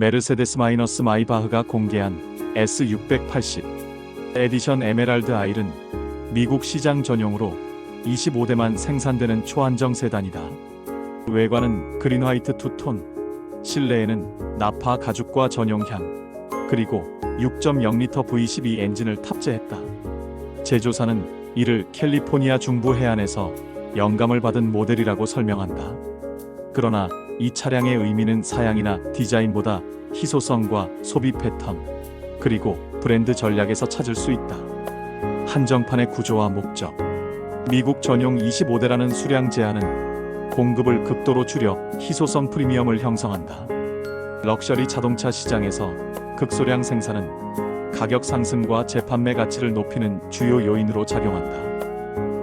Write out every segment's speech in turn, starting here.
메르세데스 마이너스 마이바흐가 공개한 S680 에디션 에메랄드 아일은 미국 시장 전용으로 25대만 생산되는 초안정 세단이다. 외관은 그린 화이트 투톤, 실내에는 나파 가죽과 전용향, 그리고 6.0L V12 엔진을 탑재했다. 제조사는 이를 캘리포니아 중부 해안에서 영감을 받은 모델이라고 설명한다. 그러나 이 차량의 의미는 사양이나 디자인보다 희소성과 소비 패턴, 그리고 브랜드 전략에서 찾을 수 있다. 한정판의 구조와 목적. 미국 전용 25대라는 수량 제한은 공급을 극도로 줄여 희소성 프리미엄을 형성한다. 럭셔리 자동차 시장에서 극소량 생산은 가격 상승과 재판매 가치를 높이는 주요 요인으로 작용한다.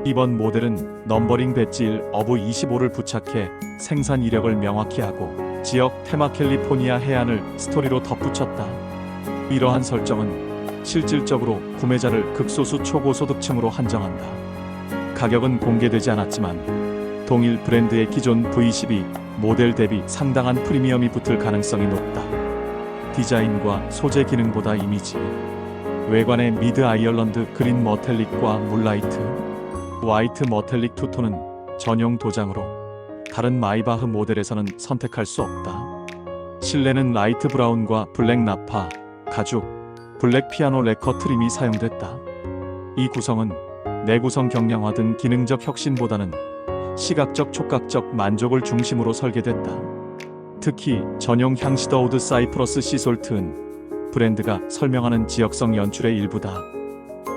이번 모델은 넘버링 배지 1 어브 25를 부착해 생산 이력을 명확히 하고 지역 테마 캘리포니아 해안을 스토리로 덧붙였다. 이러한 설정은 실질적으로 구매자를 극소수 초고소득층으로 한정한다. 가격은 공개되지 않았지만 동일 브랜드의 기존 V12 모델 대비 상당한 프리미엄이 붙을 가능성이 높다. 디자인과 소재 기능보다 이미지. 외관의 미드 아이얼런드 그린 머텔릭과 물라이트, 화이트 머텔릭 투톤은 전용 도장으로 다른 마이바흐 모델에서는 선택할 수 없다. 실내는 라이트 브라운과 블랙 나파, 가죽, 블랙 피아노 레커 트림이 사용됐다. 이 구성은 내구성 경량화 등 기능적 혁신보다는 시각적 촉각적 만족을 중심으로 설계됐다. 특히 전용 향시더우드 사이프러스 시솔트은 브랜드가 설명하는 지역성 연출의 일부다.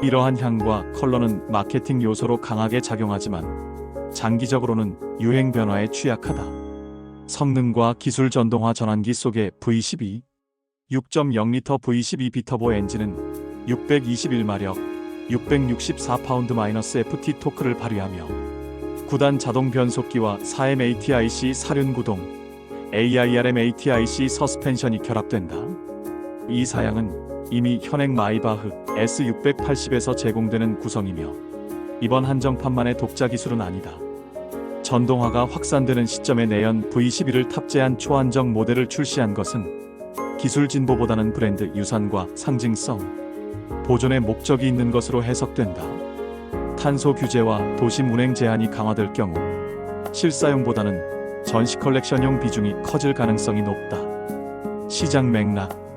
이러한 향과 컬러는 마케팅 요소로 강하게 작용하지만 장기적으로는 유행 변화에 취약하다. 성능과 기술 전동화 전환기 속의 V12 6.0L V12 비터보 엔진은 621마력 664파운드-FT 토크를 발휘하며 9단 자동 변속기와 4M ATIC 사륜 구동 AIRM ATIC 서스펜션이 결합된다. 이 사양은 이미 현행 마이바흐 S680에서 제공되는 구성이며 이번 한정판만의 독자 기술은 아니다. 전동화가 확산되는 시점에 내연 V11을 탑재한 초안정 모델을 출시한 것은 기술 진보보다는 브랜드 유산과 상징성, 보존의 목적이 있는 것으로 해석된다. 탄소 규제와 도심 운행 제한이 강화될 경우 실사용보다는 전시 컬렉션용 비중이 커질 가능성이 높다. 시장 맥락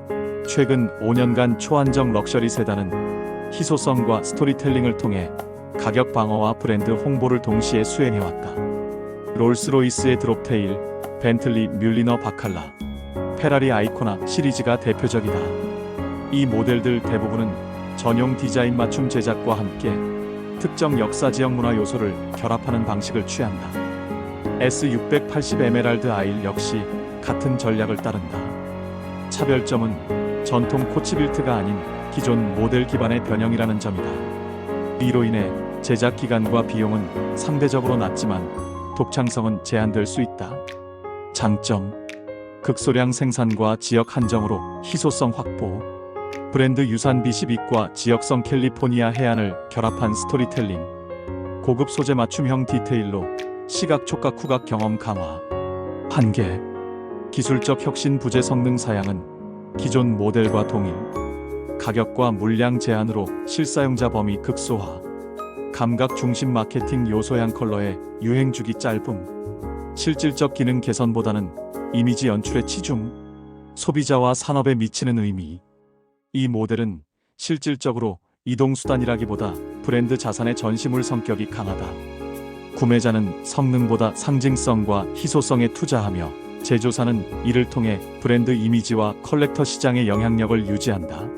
최근 5년간 초안정 럭셔리 세단은 희소성과 스토리텔링을 통해 가격 방어와 브랜드 홍보를 동시에 수행해왔다. 롤스로이스의 드롭테일, 벤틀리 뮬리너 바칼라, 페라리 아이코나 시리즈가 대표적이다. 이 모델들 대부분은 전용 디자인 맞춤 제작과 함께 특정 역사 지역 문화 요소를 결합하는 방식을 취한다. S680 에메랄드 아일 역시 같은 전략을 따른다. 차별점은 전통 코치빌트가 아닌 기존 모델 기반의 변형이라는 점이다. 이로 인해 제작 기간과 비용은 상대적으로 낮지만 독창성은 제한될 수 있다. 장점. 극소량 생산과 지역 한정으로 희소성 확보. 브랜드 유산 비시빅과 지역성 캘리포니아 해안을 결합한 스토리텔링. 고급 소재 맞춤형 디테일로 시각 촉각 후각 경험 강화. 한계. 기술적 혁신 부재 성능 사양은 기존 모델과 동일 가격과 물량 제한으로 실사용자 범위 극소화 감각 중심 마케팅 요소향 컬러의 유행 주기 짧음 실질적 기능 개선보다는 이미지 연출의 치중 소비자와 산업에 미치는 의미 이 모델은 실질적으로 이동수단이라기보다 브랜드 자산의 전시물 성격이 강하다. 구매자는 성능보다 상징성과 희소성에 투자하며 제조사는 이를 통해 브랜드 이미지와 컬렉터 시장의 영향력을 유지한다.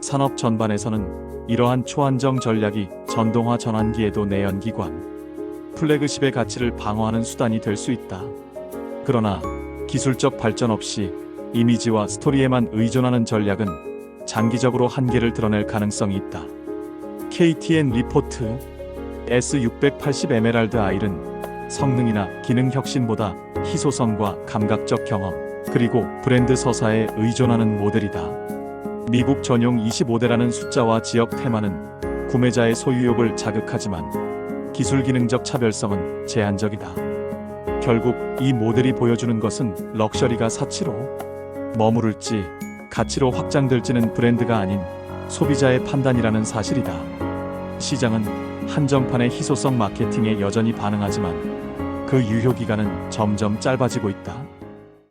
산업 전반에서는 이러한 초안정 전략이 전동화 전환기에도 내연기관, 플래그십의 가치를 방어하는 수단이 될 수 있다. 그러나 기술적 발전 없이 이미지와 스토리에만 의존하는 전략은 장기적으로 한계를 드러낼 가능성이 있다. KTN 리포트 S680 에메랄드 아일은 성능이나 기능 혁신보다 희소성과 감각적 경험, 그리고 브랜드 서사에 의존하는 모델이다. 미국 전용 25대라는 숫자와 지역 테마는 구매자의 소유욕을 자극하지만 기술 기능적 차별성은 제한적이다. 결국 이 모델이 보여주는 것은 럭셔리가 사치로 머무를지 가치로 확장될지는 브랜드가 아닌 소비자의 판단이라는 사실이다. 시장은 한정판의 희소성 마케팅에 여전히 반응하지만 그 유효 기간은 점점 짧아지고 있다.